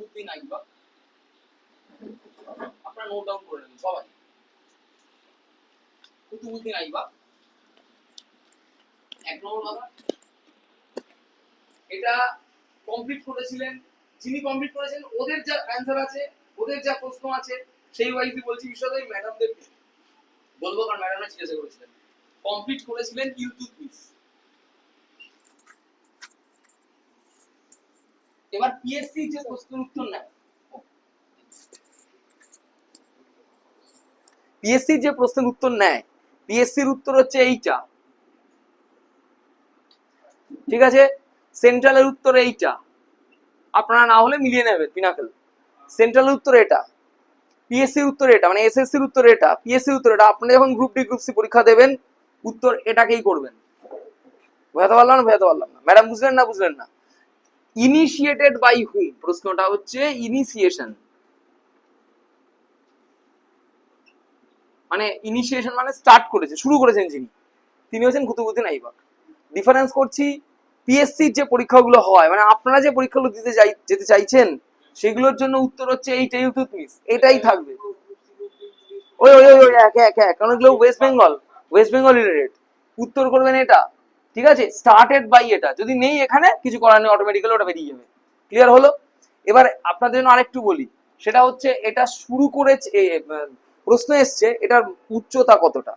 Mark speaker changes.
Speaker 1: কুতুবুদ্দিন আইবক আপনারা note down করে নেবেন, সবাই। এক নম্বর এটা কমপ্লিট করেছিলেন। যিনি কমপ্লিট করেছেন, ওদের যা অ্যান্সার আছে, ওদের যা প্রশ্ন আছে, সেই ওয়াইজই বলছি বিষয়টা ম্যাডামদের বলব কারণ ম্যাডামরা জিজ্ঞাসা করেছিলেন। কমপ্লিট করেছিলেন ইউটিউব মিস এবার পিএসসি যে প্রশ্নের উত্তর নেয়। পিএসসি যে প্রশ্নের উত্তর নেয় পিএসসির উত্তর হচ্ছে এইটা। ঠিক আছে? সেন্ট্রালের উত্তর এইটা। আপনারা না হলে মিলিয়ে নেবেন পিনাকেল সেন্ট্রালের উত্তর এটা। পিএসসির উত্তর এটা মানে এসএসসির উত্তর এটা। পিএসসির উত্তর এটা। আপনি যখন গ্রুপ ডি গ্রুপ সি পরীক্ষা দেবেন, উত্তর এটাকেই করবেন। বোঝাতে পারলাম না? বোঝাতে পারলাম না। ম্যাডাম, বুঝলেন না? বুঝলেন না? ইনিশিয়েটেড বাই হুম প্রশ্নটা হচ্ছে ইনিশিয়েশন মানে ইনিশিয়েশন মানে স্টার্ট করেছে, শুরু করেছেন যিনি। তিনি হচ্ছেন কুতুবুদ্দিন আইবাক ডিফারেন্স করছি পিএসসির যে পরীক্ষাগুলো হয় মানে আপনারা যে পরীক্ষাগুলো দিতে চাই, যেতে চাইছেন, সেগুলোর জন্য উত্তর হচ্ছে এইটা ইউটিউব মিস এটাই থাকবে। ওই ওই ওই এক এক এক কারণ এগুলো West Bengal West Bengal related উত্তর করবেন এটা। ঠিক আছে? স্টার্টেড বাই এটা। যদি নেই এখানে, কিছু করার নেই অটোমেটিক্যালি ওটা বেরিয়ে যাবে। ক্লিয়ার হলো? এবার আপনাদের জন্য আরেকটু বলি। সেটা হচ্ছে, এটা শুরু করে প্রশ্ন এসছে, এটার উচ্চতা কতটা?